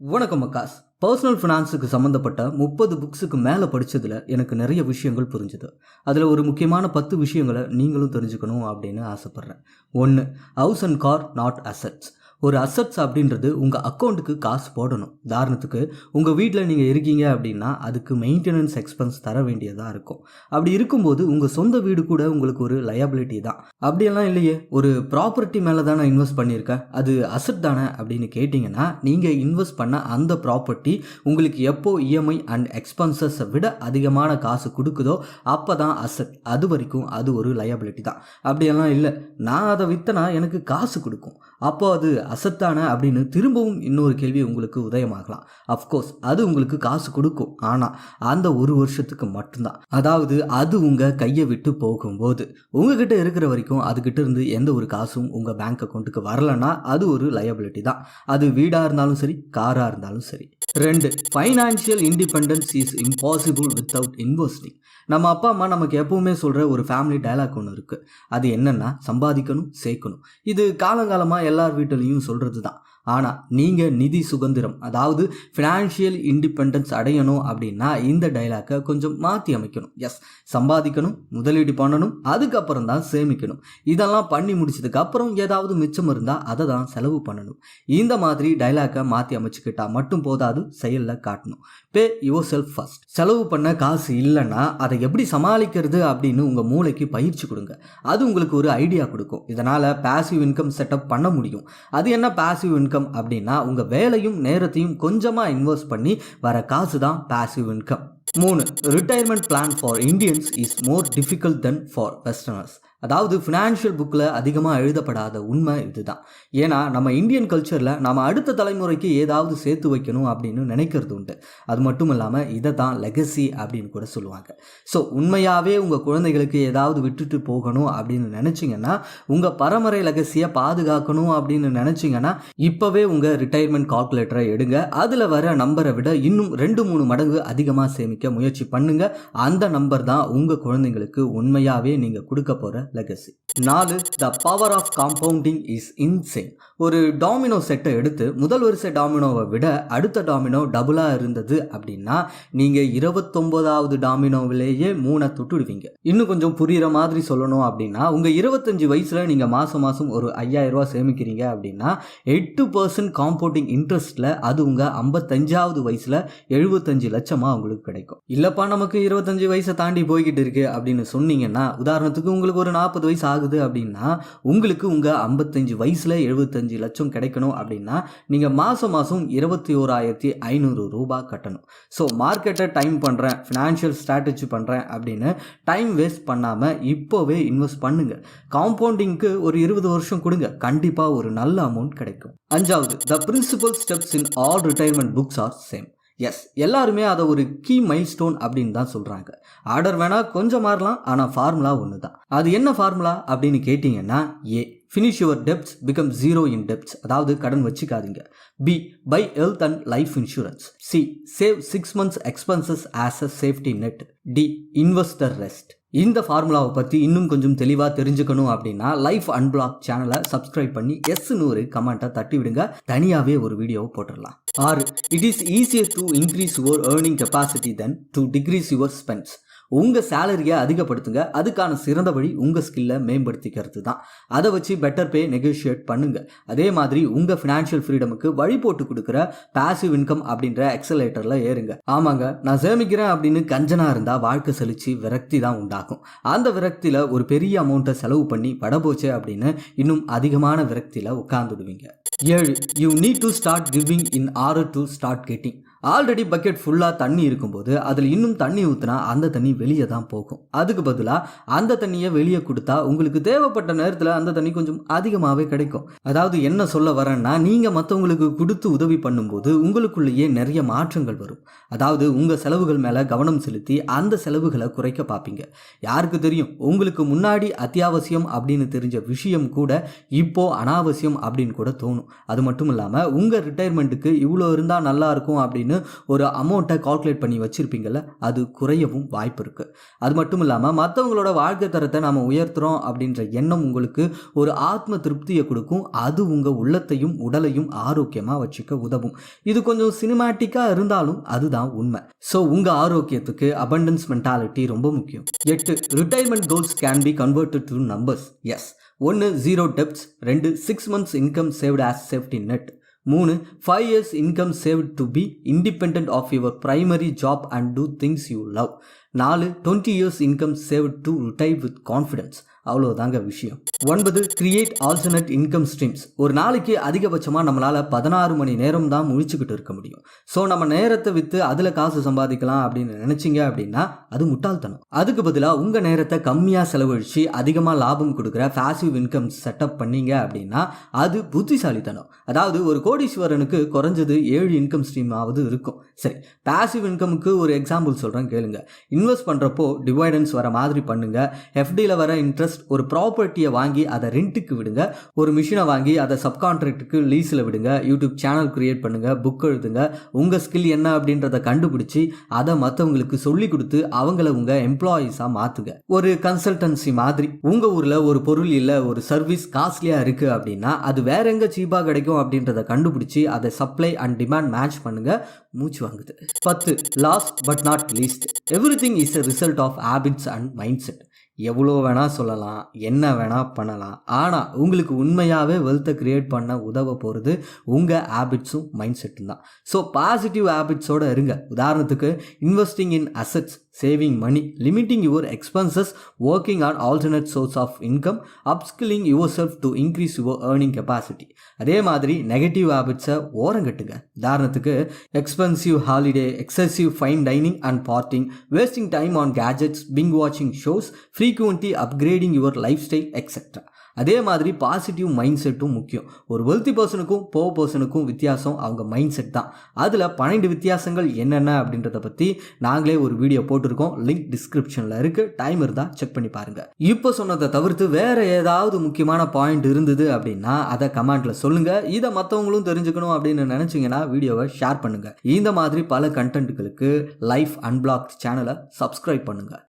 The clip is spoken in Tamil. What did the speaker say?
வணக்கம் அக்காஸ். பர்சனல் ஃபினான்ஸுக்கு சம்மந்தப்பட்ட முப்பது புக்ஸுக்கு மேலே படித்ததில் எனக்கு நிறைய விஷயங்கள் புரிஞ்சுது. அதில் ஒரு முக்கியமான பத்து விஷயங்களை நீங்களும் தெரிஞ்சுக்கணும் அப்படின்னு ஆசைப்பட்றேன். ஒன்று house and car not assets ஒரு அசட்ஸ் அப்படின்றது உங்கள் அக்கௌண்ட்டுக்கு காசு போடணும். உதாரணத்துக்கு உங்கள் வீட்டில் நீங்கள் இருக்கீங்க அப்படின்னா அதுக்கு மெயின்டெனன்ஸ் எக்ஸ்பென்ஸ் தர வேண்டியதாக இருக்கும். அப்படி இருக்கும்போது உங்கள் சொந்த வீடு கூட உங்களுக்கு ஒரு லயபிலிட்டி தான். அப்படியெல்லாம் இல்லையே. ஒரு ப்ராப்பர்ட்டி மேலே தான் நான் இன்வெஸ்ட் பண்ணியிருக்கேன் அது அசட் தானே அப்படின்னு கேட்டிங்கன்னா நீங்கள் இன்வெஸ்ட் பண்ண அந்த ப்ராப்பர்ட்டி உங்களுக்கு எப்போ இஎம்ஐ அண்ட் எக்ஸ்பென்சஸை விட அதிகமான காசு கொடுக்குதோ அப்போ தான் அசட் அது வரைக்கும் அது ஒரு லயபிலிட்டி தான். அப்படியெல்லாம் இல்லை. நான் அதை விற்றனா எனக்கு காசு கொடுக்கும். அப்போ அது அசத்தான அப்படின்னு திரும்பவும் இன்னொரு கேள்வி உங்களுக்கு உதயமாகலாம். அஃப்கோர்ஸ் அது உங்களுக்கு காசு கொடுக்கும். ஆனால் அந்த ஒரு வருஷத்துக்கு மட்டும்தான். அதாவது அது உங்கள் கையை விட்டு போகும்போது. உங்ககிட்ட இருக்கிற வரைக்கும் அதுக்கிட்ட இருந்து எந்த ஒரு காசும் உங்கள் பேங்க் அக்கௌண்ட்டுக்கு வரலன்னா அது ஒரு லயபிலிட்டி தான். அது வீடாக இருந்தாலும் சரி காராக இருந்தாலும் சரி. ரெண்டு financial independence is impossible without investing நம்ம அப்பா அம்மா நமக்கு எப்பவுமே சொல்கிற ஒரு ஃபேமிலி டயலாக் ஒன்று இருக்குது அது என்னென்னா சம்பாதிக்கணும் சேர்க்கணும். இது காலங்காலமாக எல்லார் வீட்டிலையும் சொல்கிறது தான் ஆனால் நீங்கள் நிதி சுதந்திரம் அதாவது ஃபினான்ஷியல் இண்டிபெண்டன்ஸ் அடையணும் அப்படின்னா இந்த டைலாக்கை கொஞ்சம் மாற்றி அமைக்கணும். எஸ் சம்பாதிக்கணும் முதலீடு பண்ணணும் அதுக்கப்புறம் தான் சேமிக்கணும். இதெல்லாம் பண்ணி முடிச்சதுக்கு அப்புறம் ஏதாவது மிச்சம் இருந்தால் அதை தான் செலவு பண்ணணும். இந்த மாதிரி டைலாக்கை மாற்றி அமைச்சுக்கிட்டால் மட்டும் போதாது செயலில் காட்டணும். பே யுவர் செல்ஃப் ஃபர்ஸ்ட் செலவு பண்ண காசு இல்லைன்னா அதை எப்படி சமாளிக்கிறது அப்படின்னு உங்கள் மூளைக்கு பயிற்சி கொடுங்க. அது உங்களுக்கு ஒரு ஐடியா கொடுக்கும். இதனால் பேசிவ் இன்கம் செட்டப் பண்ண முடியும். அது என்ன பாசிவ் இன்கம் அப்படின்னா உங்கள் வேலையும் நேரத்தையும் கொஞ்சமாக இன்வெஸ்ட் பண்ணி வர காசு தான் பாசிவ் இன்கம் மூணு retirement plan for Indians is more difficult then for westerners அதாவது ஃபினான்ஷியல் புக்கில் அதிகமாக எழுதப்படாத உண்மை இதுதான். ஏன்னா நம்ம இந்தியன் கல்ச்சரில் நம்ம அடுத்த தலைமுறைக்கு ஏதாவது சேர்த்து வைக்கணும் அப்படின்னு நினைக்கிறது உண்டு. அது மட்டும் இல்லாமல் இதை தான் லெகசி அப்படின்னு கூட சொல்லுவாங்க. ஸோ உண்மையாகவே உங்கள் குழந்தைகளுக்கு ஏதாவது விட்டுட்டு போகணும் அப்படின்னு நினச்சிங்கன்னா உங்கள் பரம்பரை லெகசியை பாதுகாக்கணும் அப்படின்னு நினச்சிங்கன்னா இப்போவே உங்கள் ரிட்டையர்மெண்ட் கால்குலேட்டரை எடுங்க. அதில் வர நம்பரை விட இன்னும் ரெண்டு மூணு மடங்கு அதிகமாக சேமிக்க முயற்சி பண்ணுங்கள் அந்த நம்பர் தான் உங்கள் குழந்தைங்களுக்கு உண்மையாகவே நீங்கள் கொடுக்க போகிற லெகசி நாலு the power of compounding is insane ஒரு டாமினோ செட்டை எடுத்து முதல் வரிசை டாமினோவை விட அடுத்த டாமினோ டபுளாக இருந்தது அப்படின்னா நீங்கள் இருபத்தொம்போதாவது டாமினோவிலேயே மூணை தொட்டுடுவீங்க. இன்னும் கொஞ்சம் புரிகிற மாதிரி சொல்லணும் அப்படின்னா உங்கள் இருபத்தஞ்சு வயசில் நீங்கள் மாதம் மாதம் ஒரு ஐயாயிரரூவா சேமிக்கிறீங்க அப்படின்னா எட்டு பர்சன்ட் காம்பவுண்டிங் இன்ட்ரெஸ்ட்டில் அது உங்கள் ஐம்பத்தஞ்சாவது வயசில் எழுபத்தஞ்சு லட்சமாக உங்களுக்கு கிடைக்கும். இல்லைப்பா நமக்கு இருபத்தஞ்சு வயசை தாண்டி போய்கிட்டு இருக்கு அப்படின்னு சொன்னீங்கன்னா உதாரணத்துக்கு உங்களுக்கு ஒரு நாற்பது வயசு ஆகுது அப்படின்னா உங்களுக்கு உங்கள் ஐம்பத்தஞ்சு வயசில் எழுபத்தஞ்சு லட்சம் கிடைக்கணும் அப்படின்னா நீங்கள் மாதம் மாதம் இருபத்தி ஓராயிரத்தி ஐநூறு ரூபாய் கட்டணும். ஸோ மார்க்கெட்டை டைம் பண்ணுறேன் ஃபினான்ஷியல் ஸ்ட்ராட்டஜி பண்ணுறேன் அப்படின்னு டைம் வேஸ்ட் பண்ணாமல் இப்போவே இன்வெஸ்ட் பண்ணுங்கள் காம்பவுண்டிங்க்கு ஒரு இருபது வருஷம் கொடுங்க கண்டிப்பாக ஒரு நல்ல அமௌண்ட் கிடைக்கும். அஞ்சாவது the principal steps in all retirement books are same as எல்லாருமே அதை ஒரு கீ மைல் ஸ்டோன் அப்படின்னு தான் சொல்கிறாங்க ஆர்டர் வேணால் கொஞ்சம் மாறலாம் ஆனால் ஃபார்முலா ஒன்று தான் அது என்ன ஃபார்முலா அப்படின்னு கேட்டிங்கன்னா A finish your debts become zero in debts அதாவது கடன் வச்சுக்காதீங்க. B buy health and life insurance C save six months expenses as a safety net D invest the rest இந்த ஃபார்முலாவை பற்றி இன்னும் கொஞ்சம் தெளிவாக தெரிஞ்சுக்கணும் அப்படின்னா லைஃப் அன்பிளாக் சேனலை சப்ஸ்கிரைப் பண்ணி எஸ் நூறு கமெண்ட்டை தட்டி விடுங்க தனியாகவே ஒரு வீடியோவை போட்டுடலாம். ஆறு. It is easier to increase your earning capacity then to decrease your spends உங்கள் சேலரியை அதிகப்படுத்துங்க. அதுக்கான சிறந்த வழி உங்கள் ஸ்கில்லை மேம்படுத்திக்கிறது தான். அதை வச்சு பெட்டர் பே நெகோஷியேட் பண்ணுங்கள் அதே மாதிரி உங்கள் ஃபினான்ஷியல் ஃப்ரீடமுக்கு வழி போட்டு கொடுக்குற பாசிவ் இன்கம் அப்படின்ற எக்ஸலேட்டரில் ஏறுங்க. ஆமாங்க நான் சேமிக்கிறேன் அப்படின்னு கஞ்சனா இருந்தால் வாழ்க்கை செழிச்சு விரக்தி தான் உண்டாகும். அந்த விரக்தியில் ஒரு பெரிய அமௌண்ட்டை செலவு பண்ணி படபோச்சே அப்படின்னு இன்னும் அதிகமான விரக்தியில் உட்காந்துடுவீங்க ஏழு. You need to start giving in order to start getting already bucket ஃபுல்லாக தண்ணி இருக்கும்போது அதில் இன்னும் தண்ணி ஊற்றினா அந்த தண்ணி வெளியே தான் போகும். அதுக்கு பதிலாக அந்த தண்ணியை வெளியே கொடுத்தா உங்களுக்கு தேவைப்பட்ட நேரத்தில் அந்த தண்ணி கொஞ்சம் அதிகமாகவே கிடைக்கும். அதாவது என்ன சொல்ல வரேன்னா நீங்கள் மற்றவங்களுக்கு கொடுத்து உதவி பண்ணும்போது உங்களுக்குள்ளேயே நிறைய மாற்றங்கள் வரும். அதாவது உங்கள் செலவுகள் மேலே கவனம் செலுத்தி அந்த செலவுகளை குறைக்க பார்ப்பீங்க யாருக்கு தெரியும்? உங்களுக்கு முன்னாடி அத்தியாவசியம் அப்படின்னு தெரிஞ்ச விஷயம் கூட இப்போ அனாவசியம் அப்படின்னு கூட தோணும். அது மட்டும் இல்லாமல் உங்கள் ரிட்டையர்மெண்ட்டுக்கு இவ்வளோ இருந்தால் நல்லா இருக்கும் அப்படின்னு அப்படின்னு ஒரு அமௌண்ட்டை கால்குலேட் பண்ணி வச்சுருப்பீங்கள்ல அது குறையவும் வாய்ப்பு இருக்குது அது மட்டும் இல்லாமல் மற்றவங்களோட வாழ்க்கை தரத்தை நாம் உயர்த்துகிறோம் அப்படின்ற எண்ணம் உங்களுக்கு ஒரு ஆத்ம திருப்தியை கொடுக்கும். அது உங்கள் உள்ளத்தையும் உடலையும் ஆரோக்கியமாக வச்சுக்க உதவும். இது கொஞ்சம் சினிமேட்டிக்காக இருந்தாலும் அதுதான் உண்மை. ஸோ உங்கள் ஆரோக்கியத்துக்கு அபண்டன்ஸ் மென்டாலிட்டி ரொம்ப முக்கியம். எட்டு retirement goals can be converted to numbers as ஒன்று ஜீரோ டெப்ட்ஸ் ரெண்டு six months income saved as safety net மூணு five years income saved to be independent of your primary job and do things you love நாலு twenty years income saved to retire with confidence அவ்வளோதாங்க விஷயம். ஒன்பது கிரியேட் ஆல்டர்னேட் இன்கம் ஸ்ட்ரீம்ஸ் ஒரு நாளைக்கு அதிகபட்சமாக நம்மளால் பதினாறு மணி நேரம் தான் முழிச்சுக்கிட்டு இருக்க முடியும். ஸோ நம்ம நேரத்தை விற்று அதில் காசு சம்பாதிக்கலாம் அப்படின்னு நினச்சிங்க அப்படின்னா அது முட்டாள்தனம். அதுக்கு பதிலாக உங்கள் நேரத்தை கம்மியாக செலவழித்து அதிகமாக லாபம் கொடுக்குற ஃபேசிவ் இன்கம் செட்டப் பண்ணீங்க அப்படின்னா அது புத்திசாலித்தனம். அதாவது ஒரு கோடீஸ்வரனுக்கு குறைஞ்சது ஏழு இன்கம் ஸ்ட்ரீமாவது இருக்கும். சரி பேசிவ் இன்கமுக்கு ஒரு எக்ஸாம்பிள் சொல்கிறேன் கேளுங்க. இன்வெஸ்ட் பண்ணுறப்போ டிவைடன்ஸ் வர மாதிரி பண்ணுங்க. எஃப்டியில் வர இன்ட்ரெஸ்ட் ஒரு ப்ராப்பர்ட்டியை வாங்கி அதை ரெண்ட்டுக்கு விடுங்க. ஒரு மிஷினை வாங்கி அதை சப்கான்ட்ராக்டுக்கு லீஸில் விடுங்க. யூடியூப் சேனல் கிரியேட் பண்ணுங்க புக் எழுதுங்க. உங்கள் ஸ்கில் என்ன அப்படின்றத கண்டுபிடிச்சி அதை மற்றவங்களுக்கு சொல்லி கொடுத்து அவங்கள உங்கள் எம்ப்ளாயீஸாக மாற்றுங்க ஒரு கன்சல்டன்சி மாதிரி உங்கள் ஊரில் ஒரு பொருள் இல்லை ஒரு சர்வீஸ் காஸ்ட்லியாக இருக்குது அப்படின்னா அது வேற எங்கே சீப்பாக கிடைக்கும் அப்படின்றத கண்டுபிடிச்சி அதை சப்ளை அண்ட் டிமாண்ட் மேட்ச் பண்ணுங்க. மூச்சு வாங்குது. பத்து last but not least everything is a result of habits and mindset எவ்வளோ வேணால் சொல்லலாம் என்ன வேணால் பண்ணலாம். ஆனால் உங்களுக்கு உண்மையாகவே வெல்த்தை க்ரியேட் பண்ண உதவ போகிறது உங்கள் ஹேபிட்ஸும் மைண்ட் செட்டும் தான். ஸோ பாசிட்டிவ் ஹேபிட்ஸோடு இருங்க. உதாரணத்துக்கு investing in assets saving money limiting your expenses working on alternate source of income upskilling yourself to increase your earning capacity அதே மாதிரி நெகட்டிவ் ஹேபிட்ஸை ஓரங்கட்டுங்க. உதாரணத்துக்கு expensive holiday excessive fine dining and partying wasting time on gadgets binge வாட்சிங் shows frequently upgrading your lifestyle etcetera அதே மாதிரி பாசிட்டிவ் மைண்ட் செட்டும் முக்கியம். ஒரு வெல்த்தி பர்சனுக்கும் போ பர்சனுக்கும் வித்தியாசம் அவங்க மைண்ட் செட் தான். அதில் பன்னெண்டு வித்தியாசங்கள் என்னென்ன அப்படின்றத பற்றி நாங்களே ஒரு வீடியோ போட்டு கொடுத்துருக்கோம். லிங்க் டிஸ்கிரிப்ஷனில் இருக்குது டைம் இருந்தால் செக் பண்ணி பாருங்கள் இப்போ சொன்னதை தவிர்த்து வேறு ஏதாவது முக்கியமான பாயிண்ட் இருந்தது அப்படின்னா அதை கமெண்ட்டில் சொல்லுங்கள் இதை மற்றவங்களும் தெரிஞ்சுக்கணும் அப்படின்னு நினச்சிங்கன்னா வீடியோவை ஷேர் பண்ணுங்கள் இந்த மாதிரி பல கண்டென்ட்டுகளுக்கு லைஃப் அன்பிளாக் சேனலை சப்ஸ்கிரைப் பண்ணுங்கள்